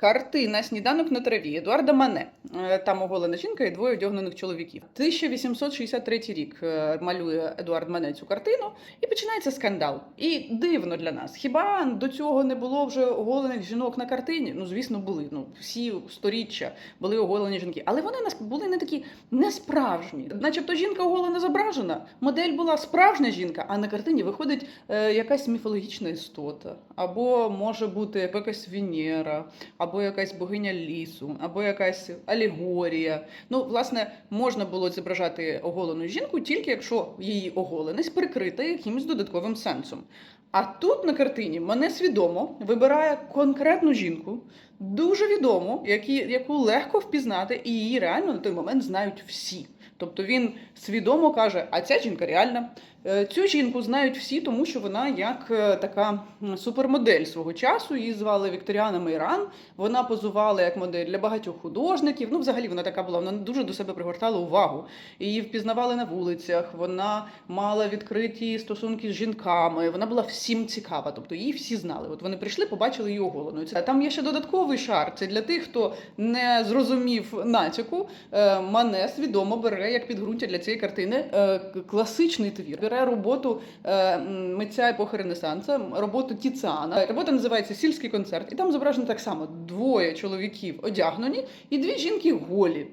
Картина Сніданок на траві Едуарда Мане. Е, Там оголена жінка і двоє одягнених чоловіків. 1863 рік е, малює Едуард Мане цю картину, і починається скандал. І дивно для нас. Хіба до цього не було вже оголених жінок на картині? Ну, звісно, були. Ну, всі сторіччя були оголені жінки. Але вони нас були не такі несправжні. Начебто жінка оголена зображена. Модель була справжня жінка, а на картині виходить е, якась міфологічна істота. Або може бути якась Венера, або якась богиня лісу, або якась алегорія. Ну, власне, можна було зображати оголену жінку тільки якщо її оголеність прикрита якимось додатковим сенсом. А тут на картині мене свідомо вибирає конкретну жінку, дуже відому, які, яку легко впізнати, і її реально на той момент знають всі. Тобто він свідомо каже: а ця жінка реальна. Е, Цю жінку знають всі, тому що вона як е, така супермодель свого часу. Її звали Вікторіана Мейран. Вона позувала як модель для багатьох художників. Ну, взагалі, вона така була, вона дуже до себе пригортала увагу. Її впізнавали на вулицях. Вона мала відкриті стосунки з жінками. Вона була всім цікава. Тобто її всі знали. От вони прийшли, побачили її оголеною. Там є ще додатковий шар. Це для тих, хто не зрозумів натяку. Е, Мане свідомо бере як підґрунтя для цієї картини класичний твір. Бере роботу е, митця епохи Ренесанса, роботу Тіціана. Робота називається Сільський концерт, і там зображено так само: двоє чоловіків одягнені і дві жінки голі.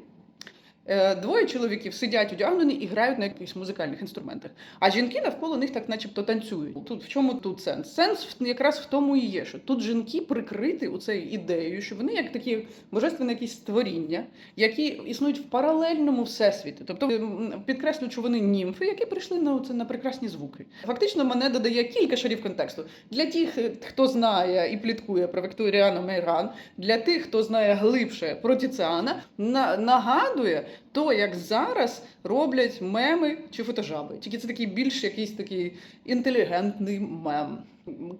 Е, Двоє чоловіків сидять одягнені і грають на якихось музикальних інструментах. А жінки навколо них так, начебто, танцюють. Тут в чому тут сенс? Сенс якраз в тому і є, що тут жінки прикриті у цією ідеєю, що вони як такі божественні якісь створіння, які існують в паралельному всесвіті. Тобто м, підкреслюють, що вони німфи, які прийшли на це на прекрасні звуки. Фактично, мене додає кілька шарів контексту для тих, е, хто знає і пліткує про Вікторіану Мейран, для тих, хто знає глибше про Тіціана, на, нагадує то, як зараз роблять меми чи фотожаби. Тільки це такий більш якийсь такий інтелігентний мем.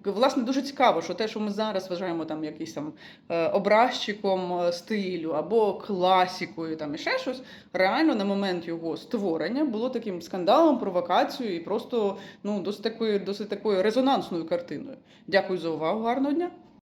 Власне, дуже цікаво, що те, що ми зараз вважаємо там якийсь там е, образчиком е, стилю або класікою, там і ще щось, реально на момент його створення було таким скандалом, провокацією і просто ну досить такою, досить такою резонансною картиною. Дякую за увагу, гарного дня.